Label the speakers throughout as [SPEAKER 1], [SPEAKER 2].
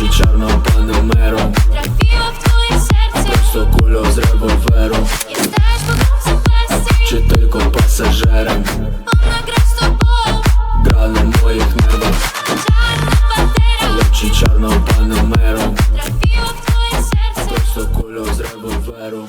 [SPEAKER 1] очі чорного паномеру
[SPEAKER 2] Трафіла в твоє серце.
[SPEAKER 1] Просто кулю з револьверу
[SPEAKER 2] Я теж буду
[SPEAKER 1] в запасі Чи тільки
[SPEAKER 2] пасажиром? Вона гра з
[SPEAKER 1] тобою. Гра
[SPEAKER 2] на моїх нервах.
[SPEAKER 1] Чорна пантера. Очі чорного
[SPEAKER 2] паномеру Трафіла в твоє
[SPEAKER 1] серце. Просто кулю з
[SPEAKER 3] револьверу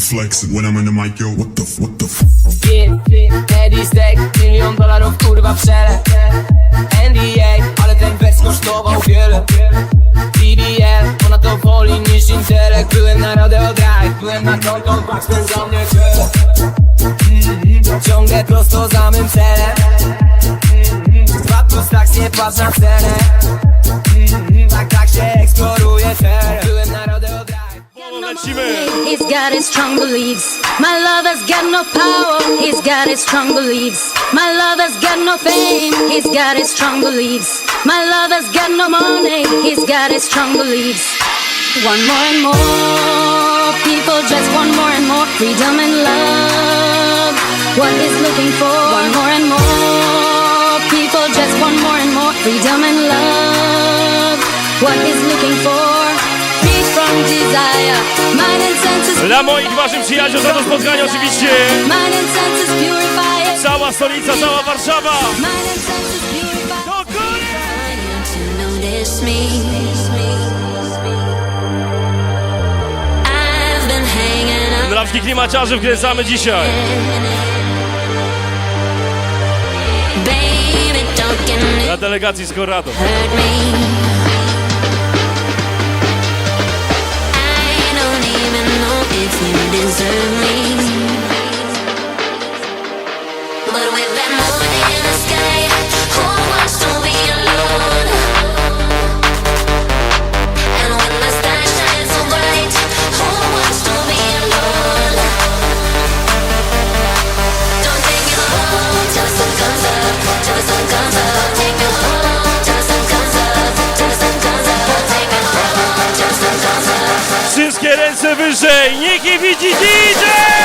[SPEAKER 3] I'm flexing. When I'm on the mic, yo, what the, what the. F-
[SPEAKER 4] Eddie Stack, milion dolarów kurwa przelew NDA, ale ten wers kosztował wiele. TDL, ona to woli niż intelekt. Byłem na Rodeo Drive, byłem na konto, pak spędzał mnie ciele Mhm, Ciągle prosto za mym celem. Dwa plus tak, nie patrz na cenę
[SPEAKER 5] got his strong beliefs. My lover's got no power. He's got his strong beliefs. My lover's got no fame. He's got his strong beliefs. My lover's got no money. He's got his strong beliefs. One more and more people just want more and more freedom and love. What is looking for? One more and more people just want more and more freedom and love. What is looking for? Free from desire. Senses.
[SPEAKER 6] Dla moich waszych przyjaciół za to spotkanie oczywiście. Cała stolica, cała Warszawa. Do góry! Dla wszystkich klimaciarzy wkręcamy dzisiaj. Dla delegacji z Korado ręce wyżej, niech je widzi DJ!